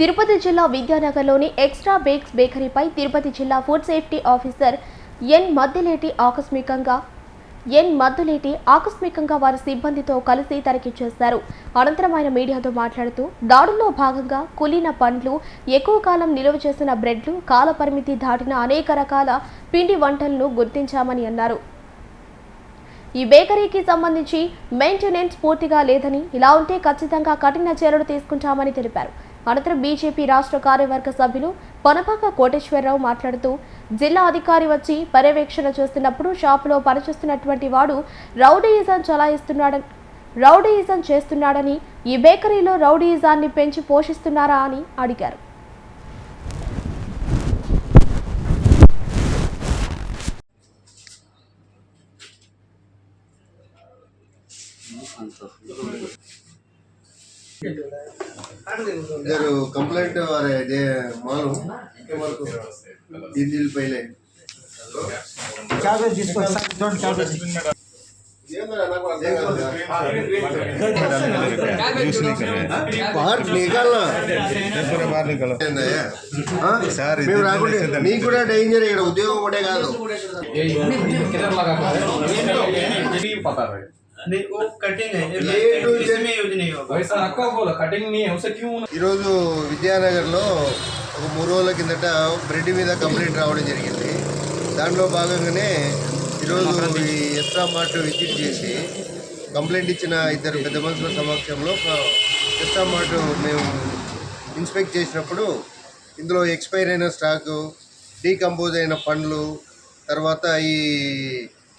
తిరుపతి జిల్లా విద్యానగర్లోని extra bakes బేకరీపై తిరుపతి జిల్లా food safety officer N Maddileti ఆకస్మికంగా ఎన్ మద్దులేటి ఆకస్మికంగా వారి సిబ్బందితో కలిసి తనిఖీ చేశారు. అనంతరం ఆయన మీడియాతో మాట్లాడుతూ దాడుల్లో భాగంగా కులిన పండ్లు ఎక్కువ కాలం నిలువ చేసిన బ్రెడ్లు కాలపరిమితి దాటిన అనేక రకాల పిండి వంటలను గుర్తించామని అన్నారు. ఈ బేకరీకి సంబంధించి మెయింటెనెన్స్ పూర్తిగా లేదని ఇలా ఉంటే ఖచ్చితంగా కఠిన చర్యలు తీసుకుంటామని తెలిపారు. అనంతరం బీజేపీ రాష్ట్ర కార్యవర్గ సభ్యులు పొనపాక కోటేశ్వరరావు మాట్లాడుతూ జిల్లా అధికారి వచ్చి పర్యవేక్షణ చేస్తున్నప్పుడు షాపులో పనిచేస్తున్నటువంటి వాడు రౌడీయిజం చలాయిస్తున్నాడని రౌడీయిజం చేస్తున్నాడని ఈ బేకరీలో రౌడీయిజాన్ని పెంచి పోషిస్తున్నారా అని అడిగారు. ఇద్దరు కంప్లైంట్ వారే మాలు దీని పైలే చార్జెస్ తీసుకోండి చూడండి చార్జెస్ నీకు కూడా డేంజర్ ఇక్కడ ఉద్యోగం ఒకటే కాదు నీకు కటింగ్ ఈరోజు విద్యానగర్లో ఒక మూడు రోజుల కిందట బ్రెడ్ మీద కంప్లైంట్ రావడం జరిగింది. దాంట్లో భాగంగానే ఈరోజు ఈ ఎస్ట్రా మార్ట్ విజిట్ చేసి కంప్లైంట్ ఇచ్చిన ఇద్దరు పెద్ద మనుషుల సమక్షంలో ఎస్ట్రా మార్ట్ మేము ఇన్స్పెక్ట్ చేసినప్పుడు ఇందులో ఎక్స్పైర్ అయిన స్టాకు డీకంపోజ్ అయిన పండ్లు తర్వాత ఈ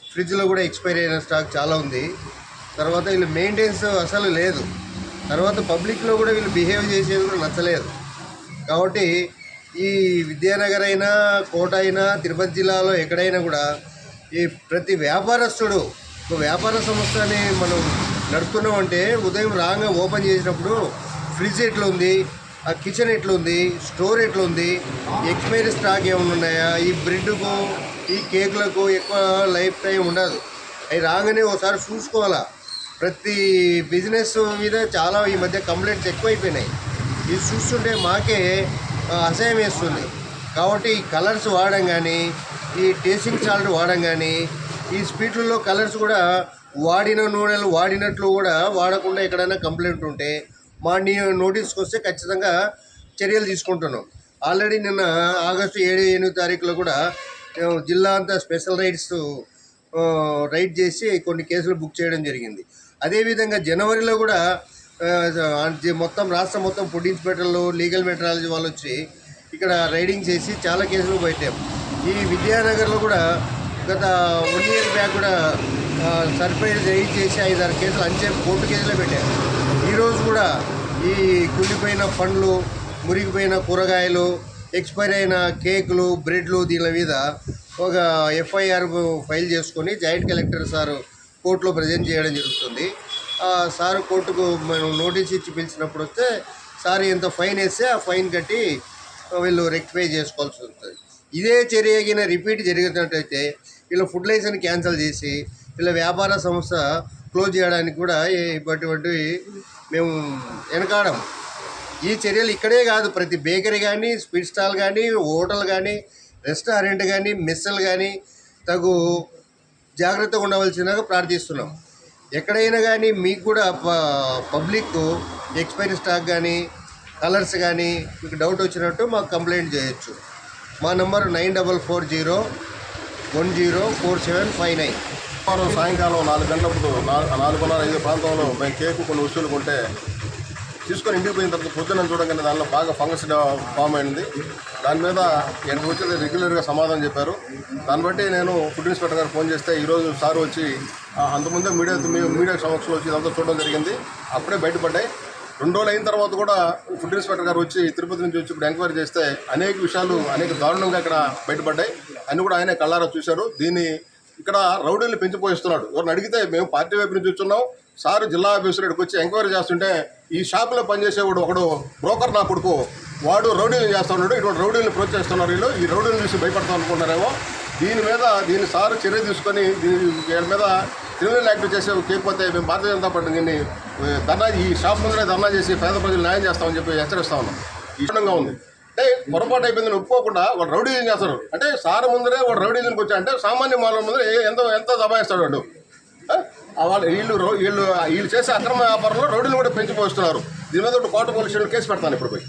ఫ్రిడ్జ్లో కూడా ఎక్స్పైర్ అయిన స్టాక్ చాలా ఉంది. తర్వాత వీళ్ళు మెయింటెనెన్స్ అసలు లేదు. తర్వాత పబ్లిక్లో కూడా వీళ్ళు బిహేవ్ చేసేది కూడా నచ్చలేదు. కాబట్టి ఈ విద్యానగర్ అయినా కోట అయినా తిరుపతి జిల్లాలో ఎక్కడైనా కూడా ఈ ప్రతి వ్యాపారస్తుడు ఒక వ్యాపార సంస్థని మనం నడుపుతున్నామంటే ఉదయం రాగా ఓపెన్ చేసినప్పుడు ఫ్రిడ్జ్ ఎట్లా ఉంది ఆ కిచెన్ ఎట్లా ఉంది స్టోర్ ఎట్లా ఉంది ఎక్స్పైరీ స్టాక్ ఏమైనా ఉన్నాయా ఈ బ్రెడ్కు ఈ కేకులకు ఎక్కువ లైఫ్ టైం ఉండదు. అవి రాగానే ఒకసారి చూసుకోవాలా. ప్రతి బిజినెస్ మీద చాలా ఈ మధ్య కంప్లైంట్స్ ఎక్కువైపోయినాయి. ఇది చూస్తుంటే మాకే అసహ్యం వేస్తుంది. కాబట్టి ఈ కలర్స్ వాడడం కానీ ఈ టేస్టింగ్ సాల్ట్ వాడడం కానీ ఈ స్వీట్లలో కలర్స్ కూడా వాడిన నూనెలు వాడినట్లు కూడా వాడకుండా ఎక్కడైనా కంప్లైంట్ ఉంటే మా నీ నోటీస్కి వస్తే ఖచ్చితంగా చర్యలు తీసుకుంటున్నాం. ఆల్రెడీ నిన్న ఆగస్టు ఏడు ఎనిమిది తారీఖులో కూడా జిల్లా అంతా స్పెషల్ రైడ్స్ రైడ్ చేసి కొన్ని కేసులు బుక్ చేయడం జరిగింది. అదేవిధంగా జనవరిలో కూడా మొత్తం రాష్ట్రం మొత్తం ఫుడ్ ఇన్స్పెక్టర్లు లీగల్ మెట్రాలజీ వాళ్ళు వచ్చి ఇక్కడ రైడింగ్ చేసి చాలా కేసులు పెట్టాం ఈ విద్యానగర్లో కూడా గత వన్ ఇయర్ బ్యాక్ కూడా సర్ప్రైజ్ రైడ్ చేసి ఐదారు కేసులు అంచే కోర్టు కేసులే పెట్టారు ఈరోజు కూడా ఈ కుళ్ళిపోయిన పండ్లు మురిగిపోయిన కూరగాయలు ఎక్స్పైర్ అయిన కేకులు బ్రెడ్లు దీని మీద ఒక ఎఫ్ఐఆర్ ఫైల్ చేసుకొని జాయింట్ కలెక్టర్ సారు కోర్టులో ప్రజెంట్ చేయడం జరుగుతుంది. ఆ సార్ కోర్టుకు మనం నోటీస్ ఇచ్చి పిలిచినప్పుడు వస్తే సార్ ఎంత ఫైన్ వేస్తే ఆ ఫైన్ కట్టి వీళ్ళు రెక్టిఫై చేసుకోవాల్సి ఉంటుంది ఇదే చర్యగిన రిపీట్ జరిగినట్టయితే వీళ్ళ ఫుడ్ లైసెన్స్ క్యాన్సిల్ చేసి వీళ్ళ వ్యాపార సంస్థ క్లోజ్ చేయడానికి కూడా ఏ- ఇటువంటి మేము వెనకాడం. ఈ చర్యలు ఇక్కడే కాదు ప్రతి బేకరీ కానీ స్వీట్ స్టాల్ కానీ హోటల్ కానీ రెస్టారెంట్ కానీ మెస్సలు కానీ తగు జాగ్రత్తగా ఉండవలసిందిగా ప్రార్థిస్తున్నాం. ఎక్కడైనా కానీ మీకు కూడా ప- పబ్లిక్ ఎక్స్పైరీ స్టాక్ కానీ కలర్స్ కానీ మీకు డౌట్ వచ్చినట్టు మాకు కంప్లైంట్ చేయొచ్చు. మా number nine double four zero one zero four seven five nine. సాయంకాలం నాలుగు గంటలప్పుడు నాలుగున్నర ఐదు ప్రాంతంలో మేము కేకు కొన్ని వస్తువులు కొంటే తీసుకొని ఇంటికి పోయిన తర్వాత పొద్దున్న చూడగానే దానిలో బాగా ఫంగస్ ఫామ్ అయింది. దాని మీద ఎనభై వచ్చి రెగ్యులర్గా సమాధానం చెప్పారు. దాన్ని బట్టి నేను ఫుడ్ ఇన్స్పెక్టర్ గారు ఫోన్ చేస్తే ఈరోజు సార్ వచ్చి అంతకుముందే మీడియా మీడియా సమక్షంలో వచ్చి ఇదంతా చూడడం జరిగింది. అప్పుడే బయటపడ్డాయి. రెండు రోజులు అయిన తర్వాత కూడా ఫుడ్ ఇన్స్పెక్టర్ గారు వచ్చి తిరుపతి నుంచి వచ్చి ఇప్పుడు ఎంక్వైరీ చేస్తే అనేక విషయాలు అనేక దారుణంగా ఇక్కడ బయటపడ్డాయి. అన్ని కూడా ఆయన కళ్ళారా చూశారు. దీన్ని ఇక్కడ రౌడీలు పెంచిపోయిస్తున్నాడు. ఎవరిని అడిగితే మేము పార్టీ వైపు నుంచి వచ్చున్నాం. సార్ జిల్లా ఆఫీసర్ ఇక్కడికి వచ్చి ఎంక్వైరీ చేస్తుంటే ఈ షాపులో పనిచేసేవాడు ఒకడు బ్రోకర్ నా కొడుకు. వాడు రౌడీలు చేస్తా ఉన్నాడు ఇటువంటి రౌడీలను ప్రోత్సహిస్తున్నారు వీళ్ళు. ఈ రౌడీలు చూసి భయపడతాం అనుకుంటున్నారేమో. దీని మీద దీని సార్ చర్య తీసుకొని దీని వీళ్ళ మీద క్రిమినల్ యాక్ట్ చేసే కేకపోతే మేము భారతీయ జనతా పార్టీ దీన్ని ధర్నా ఈ షాప్ ముందరే ధర్నా చేసి పేద ప్రజలు న్యాయం చేస్తామని చెప్పి హెచ్చరిస్తా ఉన్నాం. ఇష్టంగా ఉంది. అంటే పొరపాటు అయిపోయిందని ఒప్పుకోకుండా వాడు రౌడీజం చేస్తారు. అంటే సార్ ముందరే వాడు రౌడీజంకి వచ్చా అంటే సామాన్య మానవుల ముందరే ఎంత ఎంత దబాయిస్తాడు వాడు. వాళ్ళు వీళ్ళు రో- వీళ్ళు వీళ్ళు చేసే అక్రమ వ్యాపారంలో రోడ్లు కూడా పెంచిపోస్తున్నారు. దీని మీద కోట పోలీసులు కేసు పెడతాను ఇప్పుడు పోయి.